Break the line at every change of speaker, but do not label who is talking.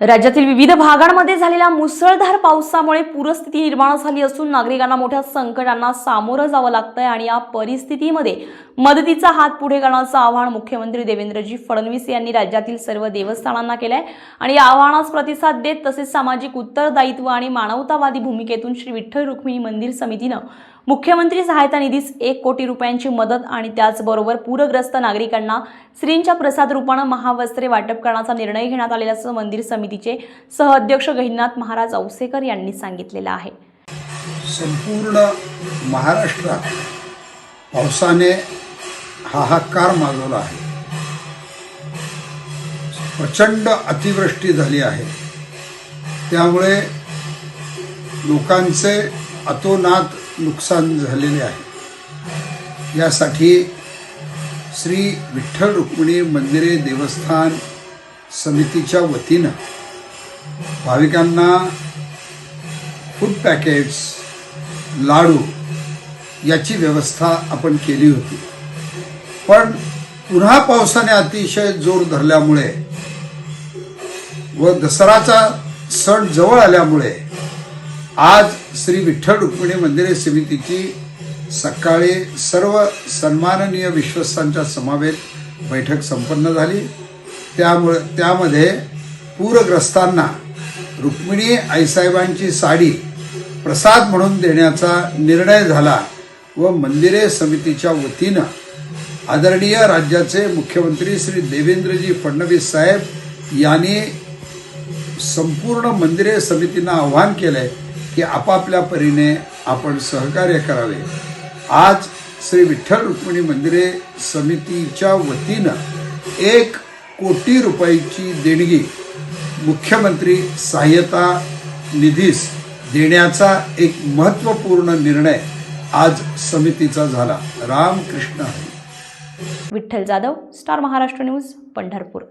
राज्यातील विविध भागांमध्ये झालेल्या मुसळधार पावसामुळे पूरस्थिती निर्माण झाली असून नागरिकांना मोठ्या संकटांना सामोरं जावं लागतंय आणि या परिस्थितीमध्ये मदतीचा हात पुढे करण्याचं आवाहन मुख्यमंत्री देवेंद्रजी फडणवीस यांनी राज्यातील सर्व देवस्थानांना केलंय. आणि या आव्हानास प्रतिसाद देत तसेच सामाजिक उत्तरदायित्व आणि मानवतावादी भूमिकेतून श्री विठ्ठल रुक्मिणी मंदिर समितीनं मुख्यमंत्री सहायता निधीस एक कोटी रुपयांची मदत आणि त्याचबरोबर पूरग्रस्त नागरिकांना श्रींच्या प्रसाद रूपानं महावस्त्रे वाटप करण्याचा निर्णय घेण्यात आलेला असं मंदिर समितीचे सहअध्यक्ष गहिनाथ महाराज औसेकर यांनी सांगितलेलं आहे.
संपूर्ण महाराष्ट्रात पावसाने हाहाकार माजवला आहे. प्रचंड अतिवृष्टी झाली आहे. त्यामुळे लोकांचे अतोनात नुकसान झालेले आहे. यासाठी श्री विठ्ठल रुक्मिणी मंदिरे देवस्थान समितीच्या वतीनं भाविकांना फूड पॅकेट्स लाडू याची व्यवस्था आपण केली होती. पण पुन्हा पावसाने अतिशय जोर धरल्यामुळे व दसराचा सण जवळ आल्यामुळे आज श्री विठ्ठल रुक्मिणी मंदिरे समितीची सकाळी सर्व सन्माननीय विश्वस्तांच्या समवेत बैठक संपन्न झाली. त्यामुळे त्यामध्ये पूरग्रस्तांना रुक्मिणी आईसाहेबांची साडी प्रसाद म्हणून देण्याचा निर्णय झाला व मंदिरे समितीच्या वतीनं आदरणीय राज्याचे मुख्यमंत्री श्री देवेंद्रजी फडणवीस साहेब यांनी संपूर्ण मंदिरे समितींना आव्हान आहे की आपापल्या परीने आपण सहकार्य करावे. आज श्री विठ्ठल रुक्मिणी मंदिरे समितीच्या वतीनं एक कोटी रुपयाची देणगी मुख्यमंत्री सहाय्यता निधीस देण्याचा एक महत्त्वपूर्ण निर्णय आज समितीचा झाला. Ramkrishna Hari.
Vitthal Jadhav star Maharashtra news Pandharpur.